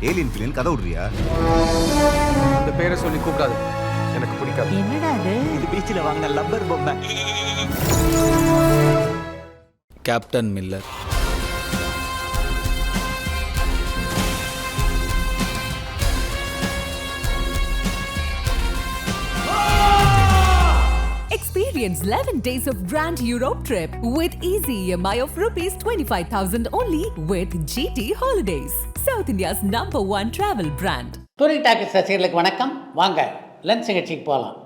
Alien film கதை விடுறியா? இந்த பேரை சொல்லி கூப்பிடாது. எனக்கு பிடிக்காது. என்னடா அது இது பீச்சில் வாங்கின லப்பர் பொம்மை. Captain Miller Experience 11 days of Grand Europe trip with easy EMI of rupees 25,000 only with GT Holidays, South India's number one travel brand. Touring talkies ரசிகர்களுக்கு வணக்கம் வாங்க லன்ச் நிகழ்ச்சிக்கு போகலாம்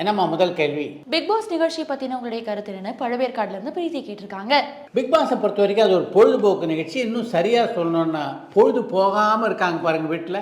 என்னம்மா முதல் கேள்வி? பிக் பாஸ் நிகழ்ச்சி பத்தின உங்களுடைய கருத்து என்ன? பழவேற்காடுல இருந்து பிரீத்தி கேட்டிருக்காங்க. பிக் பாஸை பொறுத்த வரைக்கும் அது ஒரு பொழுதுபோக்கு நிகழ்ச்சி. இன்னும் சரியாக சொல்லணும்னா பொழுது போகாமல் இருக்காங்க பாருங்க வீட்டில்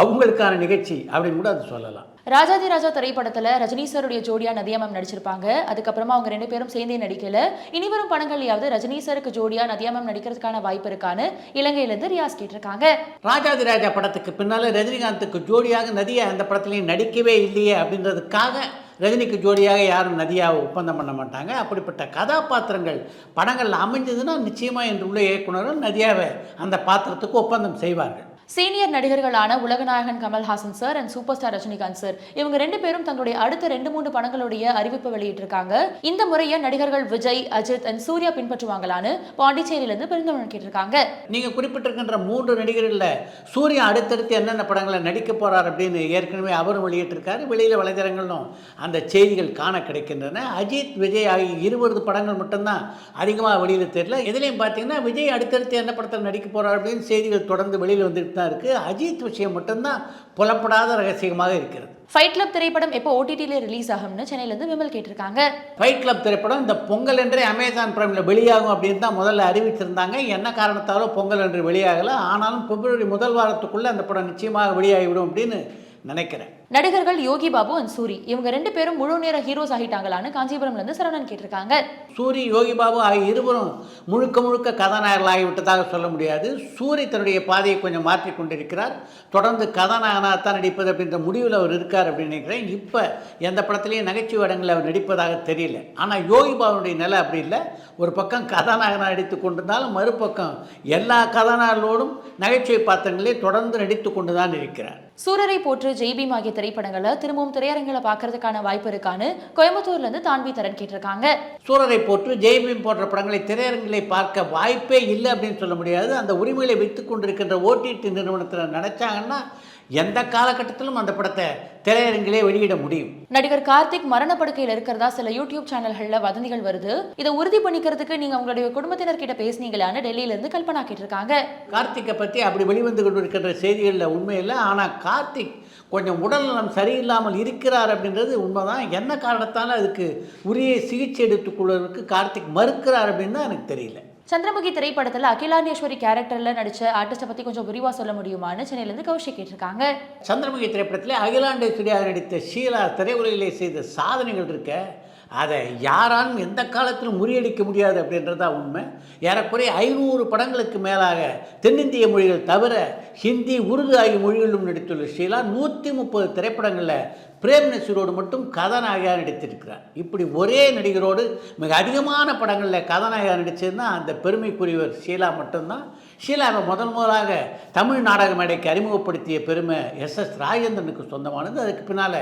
அவங்களுக்கான நிகழ்ச்சி அப்படின்னு கூட அது சொல்லலாம். ராஜாதி ராஜா திரைப்படத்துல ரஜினி சாருடைய ஜோடியா நதியா மேம் நடிச்சிருப்பாங்க. அதுக்கப்புறமா அவங்க ரெண்டு பேரும் சேர்ந்தே நடிக்கல. இனி வரும் படங்கள்லயாவது ரஜினி சாருக்கு ஜோடியா நதியா மேம் நடிக்கிறதுக்கான வாய்ப்பு இருக்கான்னு இலங்கையில இருந்து ரியாஸ் கேட்டிருக்காங்க. ராஜாதி ராஜா படத்துக்கு பின்னால் ரஜினிகாந்துக்கு ஜோடியாக நதியா அந்த படத்துலையும் நடிக்கவே இல்லையே அப்படின்றதுக்காக ரஜினிக்கு ஜோடியாக யாரும் நதியாக ஒப்பந்தம் பண்ண மாட்டாங்க. அப்படிப்பட்ட கதாபாத்திரங்கள் படங்களில் அமைஞ்சதுன்னா நிச்சயமாக என்று உள்ள இயக்குனரும் நதியாவை அந்த பாத்திரத்துக்கு ஒப்பந்தம் செய்வார்கள். சீனியர் நடிகர்களான உலகநாயகன் Kamal Haasan sir and super star Rajinikanth sir இவங்க ரெண்டு பேரும் தங்களுடைய அடுத்த ரெண்டு மூன்று படங்களுடைய அறிவிப்பு வெளியிட்டிருக்காங்க. இந்த முறையை நடிகர்கள் விஜய் அஜித் அண்ட் சூர்யா பின்பற்றுவாங்களான்னு பாண்டிச்சேரியிலிருந்து பெருந்தமிழ் கேட்டிருக்காங்க. நீங்கள் குறிப்பிட்டிருக்கின்ற மூன்று நடிகர்களில் சூர்யா அடுத்தடுத்து என்னென்ன படங்களை நடிக்க போகிறார் அப்படின்னு ஏற்கனவே அவரும் வெளியிட்டிருக்காரு. வெளியில் வலைதளங்களும் அந்த செய்திகள் காண கிடைக்கின்றன. அஜித் விஜய் ஆகிய இருபது படங்கள் மட்டும்தான் அதிகமாக வெளியில் தெரியல. இதுலேயும் பார்த்தீங்கன்னா விஜய் அடுத்தடுத்து என்ன படத்தில் நடிக்க போகிறார் அப்படின்னு செய்திகள் தொடர்ந்து வெளியில் வந்துட்டு தான் இருக்குது அஜித் விஷயம் மட்டும்தான் புலப்படாத ரகசியமாக இருக்கிறது. ஃபைட் கிளப் திரைப்படம் எப்போ ஓடிடியில் ரிலீஸ் ஆகும்னு சென்னையில இருந்து விமல் கேட்டிருக்காங்க. ஃபைட் கிளப் திரைப்படம் இந்த பொங்கல் என்றே அமேசான் பிரைமில் வெளியாகும் அப்படின்னு தான் முதல்ல அறிவிச்சிருந்தாங்க. என்ன காரணத்தாலோ பொங்கல் என்று வெளியாகலை. ஆனாலும் பிப்ரவரி முதல் வாரத்துக்குள்ளே அந்த படம் நிச்சயமாக வெளியாகிவிடும் அப்படின்னு நினைக்கிறேன். நடிகர்கள் யோகி பாபு அண்ட் சூரி. இவங்க ரெண்டு பேரும் முழு நேர ஹீரோஸ் ஆகிட்டாங்களான்னு காஞ்சிபுரம்ல இருந்து சரவணன் கேட்டிருக்காங்க. சூரி யோகி பாபு ஆகிய இருவரும் முழுக்க முழுக்க கதாநாயகர்கள் ஆகிவிட்டதாக சொல்ல முடியாது. சூரி தன்னுடைய பாதையை கொஞ்சம் மாற்றிக் கொண்டிருக்கிறார். தொடர்ந்து கதாநாயகனாகத்தான் நடிப்பது அப்படின்ற முடிவில் அவர் இருக்கார் அப்படின்னு நினைக்கிறேன். இப்போ எந்த படத்துலையும் நகைச்சுவை இடங்களில் அவர் நடிப்பதாக தெரியல. ஆனால் யோகி பாபுடைய நிலை அப்படி இல்லை. ஒரு பக்கம் கதாநாயகனாக நடித்து கொண்டிருந்தாலும் மறுபக்கம் எல்லா கதாநாயகர்களோடும் நகைச்சுவை பாத்திரங்களே தொடர்ந்து நடித்து கொண்டு தான் இருக்கிறார். சூரரை போற்று ஜெய்பீம் ஆகிய திரைப்படங்களை திரும்பவும் திரையரங்கில பார்க்கறதுக்கான வாய்ப்பு இருக்கான்னு கோயம்புத்தூர்ல இருந்து தான்வி தரன் கேட்டிருக்காங்க. சூரரை போற்று ஜெய்பீம் போன்ற படங்களை திரையரங்கிலே பார்க்க வாய்ப்பே இல்லை அப்படின்னு சொல்ல முடியாது. அந்த உரிமைகளை வைத்து கொண்டிருக்கின்ற ஓடிடி நிறுவனத்தில் நினச்சாங்கன்னா எந்த காலகட்டத்திலும் அந்த படத்தை திரையரங்கிலே வெளியிட முடியும். நடிகர் கார்த்திக் மரணப்படுக்கையில் இருக்கிறதா சில யூடியூப் சேனல்கள்ல வதந்திகள் வருது. இதை உறுதி பண்ணிக்கிறதுக்கு நீங்க உங்களுடைய குடும்பத்தினர் கிட்ட பேசுனீங்களான்னு டெல்லியில இருந்து கல்பனா கேட்டிருக்காங்க. கார்த்திக்கை பற்றி அப்படி வெளிவந்து கொண்டிருக்கின்ற செய்திகளில் உண்மை இல்லை. ஆனால் கார்த்திக் கொஞ்சம் உடல்நலம் சரியில்லாமல் இருக்கிறார் அப்படின்றது உண்மைதான். என்ன காரணத்தால் அதுக்கு உரிய சிகிச்சை எடுத்துக்கொள்வதற்கு கார்த்திக் மறுக்கிறார் அப்படின்னு தான் எனக்கு தெரியல. சந்திரமுகி திரைப்படத்துல அகிலாண்டேஸ்வரி கேரக்டர்ல நடிச்ச ஆர்டிஸ்ட பத்தி கொஞ்சம் விரிவா சொல்ல முடியுமான்னு சென்னையில இருந்து கௌஷிக் கேட்டிருக்காங்க. சந்திரமுகி திரைப்படத்திலே அகிலாண்டேஸ்வரியாக நடித்த ஷீலா திரையுலகிலே செய்த சாதனைகள் இருக்க. அதை யாராலும் எந்த காலத்திலும் முறியடிக்க முடியாது அப்படின்றது தான் உண்மை. ஏறக்குறைய ஐநூறு படங்களுக்கு மேலாக தென்னிந்திய மொழிகள் தவிர ஹிந்தி உருது ஆகிய மொழிகளிலும் நடித்துள்ள ஷீலா நூற்றி முப்பது திரைப்படங்களில் பிரேம் நசீரோடு மட்டும் கதாநாயகியாக நடித்திருக்கிறார். இப்படி ஒரே நடிகரோடு மிக அதிகமான படங்களில் கதாநாயகியாக நடித்ததுன்னா அந்த பெருமைக்குரியவர் ஷீலா மட்டும்தான். ஷீலாவை முதல் முதலாக தமிழ் நாடக மேடைக்கு அறிமுகப்படுத்திய பெருமை எஸ் எஸ் ராஜேந்திரனுக்கு சொந்தமானது. அதுக்கு பின்னால்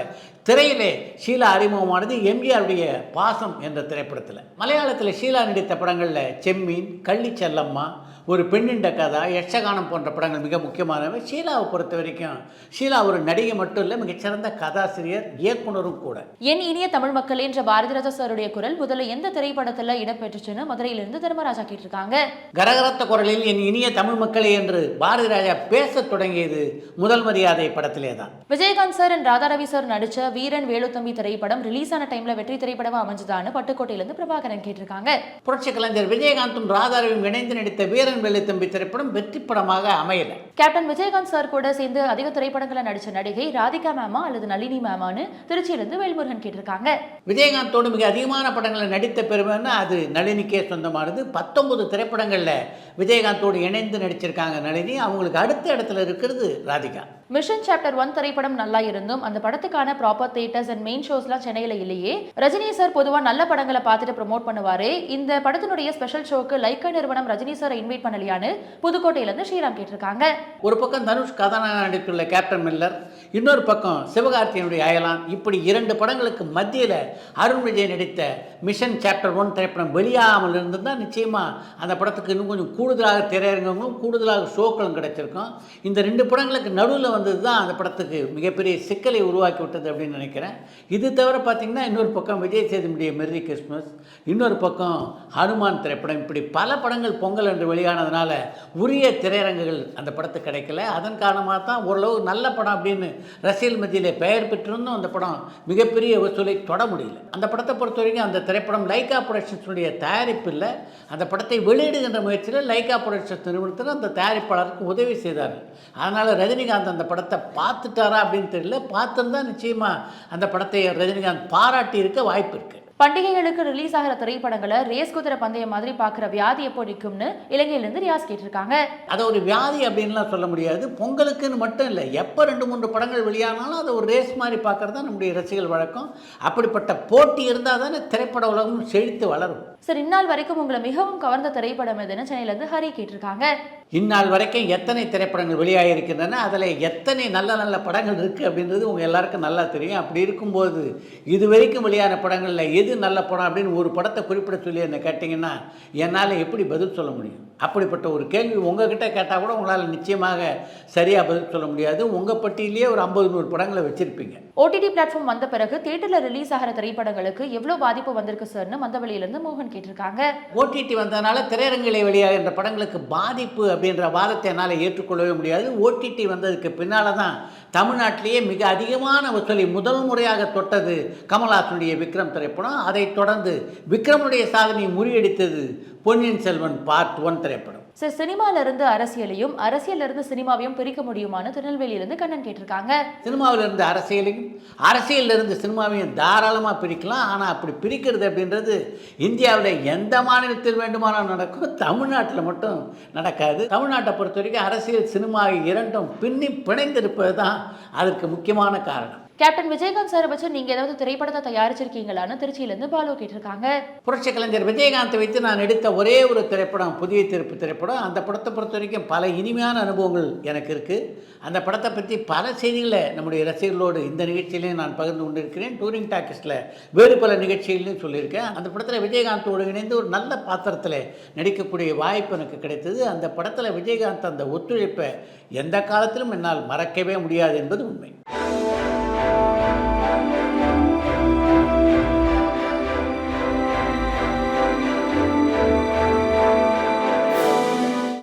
திரையிலே ஷீலா அறிமுகமானது. எம்ஜிஆருடைய பாசம் என்ற திரைப்படத்தில். மலையாளத்தில் ஷீலா நடித்த படங்களில் செம்மீன் கள்ளி செல்லம்மா ஒரு பெண்ணிண்ட கதா யட்சகானம் போன்ற படங்கள் மிக முக்கியமானவை. ஷீலாவை பொறுத்த வரைக்கும் ஷீலா ஒரு நடிகை மட்டும் இல்லை மிகச்சிறந்த கதாசிரியர் இயக்குனரும் கூட. என் இனிய தமிழ் மக்கள் என்ற பாரதி ராஜா சாருடைய குரல் முதல்ல எந்த திரைப்படத்துல இடம்பெற்றுச்சுன்னு மதுரையிலிருந்து தர்மராஜா கேட்டிருக்காங்க. கரகரத்த குரலில் என் இனிய தமிழ் மக்களே என்று பாரதி ராஜா பேசத் தொடங்கியது முதல் மரியாதை படத்திலே தான். Vijayakanth sir and Radha Ravi sir நடிச்ச வீரன் வேலுத்தம்பி திரைப்படம் ரிலீஸ் ஆன டைம்ல வெற்றி திரைப்படமா அமைஞ்சதான்னு பட்டுக்கோட்டையில இருந்து பிரபாகரன் கேட்டிருக்காங்க. புரட்சி கலைஞர் விஜயகாந்தும் ராதாரவியும் இணைந்து நடித்த வீரன் வெள்ளித்தம்பி திரைப்படம் வெற்றி படமாக அமையல. கேப்டன் விஜயகாந்த் சார் கூட சேர்ந்து அதிக திரைப்படங்களை நடிச்ச நடிகை ராதிகா மேமா அல்லது நளினி மேமான்னு திருச்சியிலிருந்து வேல்முருகன் கேட்டிருக்காங்க. விஜயகாந்தோடு மிக அதிகமான படங்களில் நடித்த பெருமைன்னா அது நளினிக்கே சொந்தமானது. பத்தொன்பது திரைப்படங்களில் விஜயகாந்தோடு இணைந்து நடிச்சிருக்காங்க நளினி. அவங்களுக்கு அடுத்த இடத்துல இருக்கிறது ராதிகா. மிஷன் சாப்டர் ஒன் திரைப்படம் நல்லா இருந்தும் அந்த படத்துக்கான ப்ராப்பர் தியேட்டர்ஸ் அண்ட் மெயின் ஷோஸ்லாம் சென்னையில் இல்லையே. ரஜினி சார் பொதுவாக நல்ல படங்களை பார்த்துட்டு ப்ரொமோட் பண்ணுவாரு. இந்த படத்தினுடைய ஸ்பெஷல் ஷோக்கு லைக்கா நிறுவனம் ரஜினி சாரை இன்வைட் பண்ணலையான்னு புதுக்கோட்டையிலேருந்து ஸ்ரீராம் கேட்டிருக்காங்க. ஒரு பக்கம் தனுஷ் கதாநாயகன் நடித்துள்ள கேப்டன் மில்லர் இன்னொரு பக்கம் சிவகார்த்தியனுடைய அயலான் இப்படி இரண்டு படங்களுக்கு மத்தியில் அருண் விஜய் நடித்த மிஷன் சாப்டர் ஒன் திரைப்படம் வெளியாகாமல் இருந்திருந்தால் நிச்சயமாக அந்த படத்துக்கு இன்னும் கொஞ்சம் கூடுதலாக திரையரங்கங்களும் கூடுதலாக ஷோக்களும் கிடைச்சிருக்கும். இந்த ரெண்டு படங்களுக்கு நடுவில் வந்தது தான் அந்த படத்துக்கு மிகப்பெரிய சிக்கலை உருவாக்கி விட்டது அப்படின்னு நினைக்கிறேன். இது தவிர பார்த்திங்கன்னா இன்னொரு பக்கம் விஜய் சேதுபதிய மெர்ரி கிறிஸ்மஸ் இன்னொரு பக்கம் ஹனுமான் திரைப்படம். இப்படி பல படங்கள் பொங்கல் என்று வெளியானதுனால உரிய திரையரங்குகள் அந்த படத்துக்கு கிடைக்கல. அதன் காரணமாக தான் ஓரளவு நல்ல படம் அப்படின்னு ரசிகல் மத்தியிலே பெயர் பெற்றிருந்தும் அந்த படம் மிகப்பெரிய வசூலை தொட முடியல. அந்த படத்தை பொறுத்த வரைக்கும் அந்த திரைப்படம் லைகா ப்ரொடக்ஷன்ஸுடைய தயாரிப்பில் அந்த படத்தை வெளியிடுகின்ற முயற்சியில் லைக்கா ப்ரொடக்ஷன்ஸ் நிறுவனத்தில் அந்த தயாரிப்பாளருக்கு உதவி செய்தார்கள் அதனால் ரஜினிகாந்த் அந்த படத்தை பார்த்துட்டாரா அப்படின்னு தெரியல. பார்த்துருந்தா நிச்சயமாக அந்த படத்தை ரஜினிகாந்த் பாராட்டி இருக்க வாய்ப்பு இருக்குது பண்டிகைகளுக்கு ரிலீஸ் ஆகிற திரைப்படங்களை ரேஸ் குதிரை பந்தயம் மாதிரி பார்க்குற வியாதி எப்போ நிற்கும்னு இலங்கையிலேருந்து ரியாஸ் கேட்டிருக்காங்க. அதை ஒரு வியாதி அப்படின்லாம் சொல்ல முடியாது. பொங்கலுக்குன்னு மட்டும் இல்லை எப்போ ரெண்டு மூன்று படங்கள் வெளியானாலும் அதை ஒரு ரேஸ் மாதிரி பார்க்குறது தான் நம்முடைய ரசிகர்கள் வழக்கம். அப்படிப்பட்ட போட்டி இருந்தால் தானே திரைப்பட உலகம் செழித்து வளரும். சார் இந்நாள் வரைக்கும் உங்களை மிகவும் கவர்ந்த திரைப்படம் எதுன்னு சென்னையிலேருந்து ஹரி கேட்டிருக்காங்க. இந்நாள் வரைக்கும் எத்தனை திரைப்படங்கள் வெளியாகிருக்கின்றன அதில் எத்தனை நல்ல நல்ல படங்கள் இருக்குது அப்படின்றது உங்கள் எல்லாருக்கும் நல்லா தெரியும். அப்படி இருக்கும்போது இது வரைக்கும் வெளியான படங்களில் எது நல்ல படம் அப்படின்னு ஒரு படத்தை குறிப்பிட சொல்லி என்ன கேட்டிங்கன்னா என்னால் எப்படி பதில் சொல்ல முடியும்? அப்படிப்பட்ட ஒரு கேள்வி உங்ககிட்ட கேட்டால் கூட உங்களால் நிச்சயமாக சரியாக பதில் சொல்ல முடியாது. உங்கள் பட்டியலேயே ஒரு ஐம்பது நூறு படங்களை வச்சுருப்பீங்க. ஓடிடி பிளாட்ஃபார்ம் வந்த பிறகு தியேட்டரில் ரிலீஸ் ஆகிற திரைப்படங்களுக்கு எவ்வளோ பாதிப்பு வந்திருக்கு சார்னு மந்தவெளியிலேருந்து மோகன் கேட்டிருக்காங்க. ஓடிடி வந்ததுனால திரையரங்கிலே வெளியாகின்ற படங்களுக்கு பாதிப்பு அப்படின்ற வாதத்தை என்னால் ஏற்றுக்கொள்ளவே முடியாது. ஓடிடி வந்ததுக்கு பின்னால் தான் தமிழ்நாட்டிலேயே மிக அதிகமான வசூலி முதல் முறையாக தொட்டது கமல்ஹாசனுடைய விக்ரம் திரைப்படம். அதைத் தொடர்ந்து விக்ரமுடைய சாதனையை முறியடித்தது பொன்னியின் செல்வன் பார்ட் ஒன் திரைப்படம். சார் சினிமால இருந்து அரசியலையும் அரசியல்ல இருந்து சினிமாவையும் பிரிக்க முடியுமான்னு திருநெல்வேலியிலேருந்து கண்ணன் கேட்டிருக்காங்க. சினிமாவில் இருந்து அரசியலையும் அரசியலில் இருந்து சினிமாவையும் தாராளமாக பிரிக்கலாம். ஆனால் அப்படி பிரிக்கிறது அப்படின்றது இந்தியாவில் எந்த மாநிலத்தில் வேண்டுமானாலும் நடக்கும் தமிழ்நாட்டில் மட்டும் நடக்காது. தமிழ்நாட்டை பொறுத்த வரைக்கும் அரசியல் சினிமா இரண்டும் பின்னி பிணைந்திருப்பது தான் அதற்கு முக்கியமான காரணம். கேப்டன் விஜயகாந்த் சாரை வச்சு நீங்க ஏதாவது திரைப்படத்தை தயாரிச்சிருக்கீங்களான்னு திருச்சியிலேருந்து பாலு கேட்டிருக்காங்க. புரட்சி கலைஞர் விஜயகாந்தை வைத்து நான் எடுத்த ஒரே ஒரு திரைப்படம் புதிய திருப்பு திரைப்படம். அந்த படத்தை பொறுத்த வரைக்கும் பல இனிமையான அனுபவங்கள் எனக்கு இருக்குது அந்த படத்தை பற்றி பல செய்திகளை நம்முடைய ரசிகர்களோடு இந்த நிகழ்ச்சியிலையும் நான் பகிர்ந்து கொண்டிருக்கிறேன். டூரிங் டாக்கிஸில் வேறு பல நிகழ்ச்சிகளையும் சொல்லியிருக்கேன். அந்த படத்தில் விஜயகாந்தோடு இணைந்து ஒரு நல்ல பாத்திரத்தில் நடிக்கக்கூடிய வாய்ப்பு எனக்கு கிடைத்தது. அந்த படத்தில் விஜயகாந்த் அந்த ஒத்துழைப்பை எந்த காலத்திலும் என்னால் மறக்கவே முடியாது என்பது உண்மை.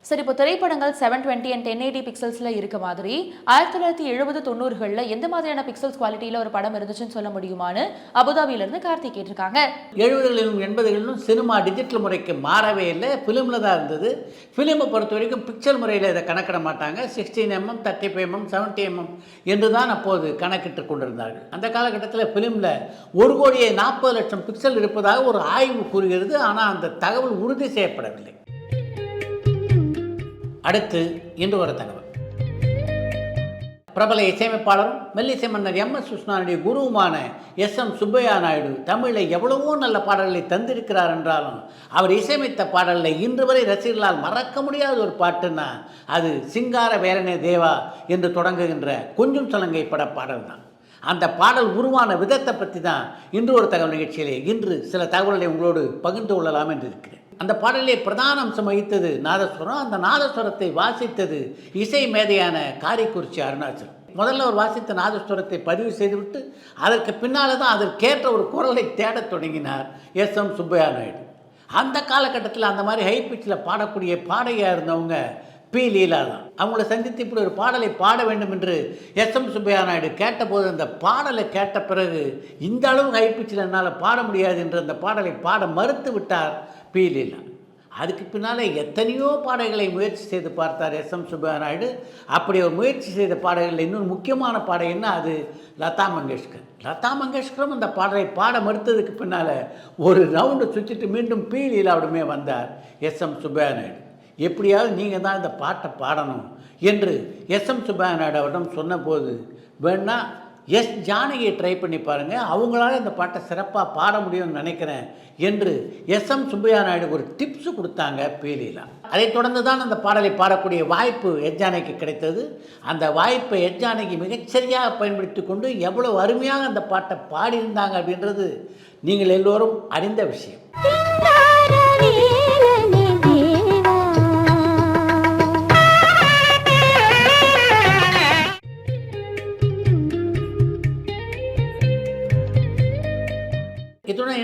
சரி இப்போ திரைப்படங்கள் seven twenty and ten eighty பிக்சல்ஸில் இருக்க மாதிரி ஆயிரத்தி தொள்ளாயிரத்தி எழுபது தொண்ணூறுகளில் எந்த மாதிரியான பிக்சல்ஸ் குவாலிட்டியில் ஒரு படம் இருந்துச்சுன்னு சொல்ல முடியுமான்னு அபுதாபியிலிருந்து கார்த்திக் கேட்டிருக்காங்க. எழுபதுகளிலும் எண்பதுகளிலும் சினிமா டிஜிட்டல் முறைக்கு மாறவே இல்லை ஃபிலிமில் தான் இருந்தது. ஃபிலிமை பொறுத்த வரைக்கும் பிக்சல் முறையில் இதை கணக்கிட மாட்டாங்க. Sixteen MM thirty five MM seventy MM என்று தான் அப்போது கணக்கிட்டு கொண்டிருந்தார்கள். அந்த காலகட்டத்தில் ஃபிலிமில் ஒரு கோடியே நாற்பது லட்சம் பிக்சல் இருப்பதாக ஒரு ஆய்வு கூறுகிறது. ஆனால் அந்த தகவல் உறுதி செய்யப்படவில்லை. அடுத்து இன்று ஒரு தகவல். பிரபல இசையமைப்பாளரும் மெல்லிசை மன்னர் எம் எஸ் கிருஷ்ணனுடைய குருவுமான எஸ் எம் சுப்பையா நாயுடு தமிழில் எவ்வளவோ நல்ல பாடல்களை தந்திருக்கிறார் என்றாலும் அவர் இசையமைத்த பாடலில் இன்று வரை ரசிகர்களால் மறக்க முடியாத ஒரு பாட்டுன்னா அது சிங்கார வேலனே தேவா என்று தொடங்குகின்ற கொஞ்சம் சலங்கை பட பாடல் தான் அந்த பாடல் உருவான விதத்தை பற்றி தான் இன்று ஒரு தகவல் நிகழ்ச்சியிலே இன்று சில தகவல்களை உங்களோடு பகிர்ந்து கொள்ளலாம் என்று இருக்கிறேன். அந்த பாடலே பிரதான அம்சம் வகித்தது நாதஸ்வரம். அந்த நாதஸ்வரத்தை வாசித்தது இசை மேதையான காரைக்குறிச்சி அருணாச்சலம் முதல்ல அவர் வாசித்த நாதஸ்வரத்தை பதிவு செய்துவிட்டு அதற்கு பின்னால் தான் அதற்கேற்ற ஒரு குரலை தேடத் தொடங்கினார் எஸ் எம் சுப்பையா நாயுடு. அந்த காலகட்டத்தில் அந்த மாதிரி ஹை பிச்சில் பாடக்கூடிய பாடகியாக இருந்தவங்க பி. லீலா தான் அவங்கள சந்தித்து இப்படி ஒரு பாடலை பாட வேண்டும் என்று எஸ். எம். சுப்பையா நாயுடு கேட்டபோது அந்த பாடலை கேட்ட பிறகு இந்த அளவு ஹை பிச்சில் என்னால் பாட முடியாது என்று அந்த பாடலை பாட மறுத்து விட்டார் பி. லீலா. அதுக்கு பின்னால் எத்தனையோ பாடல்களை முயற்சி செய்து பார்த்தார் எஸ். எம். சுப்பையா நாயுடு அப்படி ஒரு முயற்சி செய்த பாடல்களில் இன்னொரு முக்கியமான பாடகன்னா அது லதா மங்கேஷ்கர். லதா மங்கேஷ்கரும் அந்த பாடலை பாட மறுத்ததுக்கு பின்னால் ஒரு ரவுண்டு சுற்றிட்டு மீண்டும் பி. லீலாவிடமே வந்தார் எஸ். எம். சுப்பையா நாயுடு எப்படியாவது நீங்கள் தான் இந்த பாட்டை பாடணும் என்று எஸ் எம் சுப்பையா அவரிடம் சொன்னபோது வேணா எஸ் ஜானகியை ட்ரை பண்ணி பாருங்கள் அவங்களால இந்த பாட்டை சிறப்பாக பாட முடியும்னு நினைக்கிறேன் என்று எஸ் எம் சுப்பையா நாயுடு ஒரு டிப்ஸு கொடுத்தாங்க பேலிலா அதைத் தொடர்ந்து தான் அந்த பாடலை பாடக்கூடிய வாய்ப்பு எஸ் ஜானகிக்கு கிடைத்தது. அந்த வாய்ப்பை எஸ் ஜானகி மிகச்சரியாக பயன்படுத்தி கொண்டு எவ்வளோ அருமையாக அந்த பாட்டை பாடியிருந்தாங்க அப்படின்றது நீங்கள் எல்லோரும் அறிந்த விஷயம்.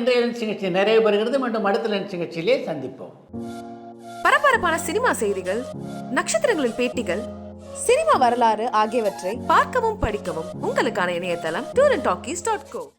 இன்றைய நிகழ்ச்சி நிறைவு பெறுகிறது மீண்டும் அடுத்த நிகழ்ச்சியிலே சந்திப்போம். பரபரப்பான சினிமா செய்திகள் நட்சத்திரங்களின் பேட்டிகள் சினிமா வரலாறு ஆகியவற்றை பார்க்கவும் படிக்கவும் உங்களுக்கான இணையதளம் tour and talkies dot co.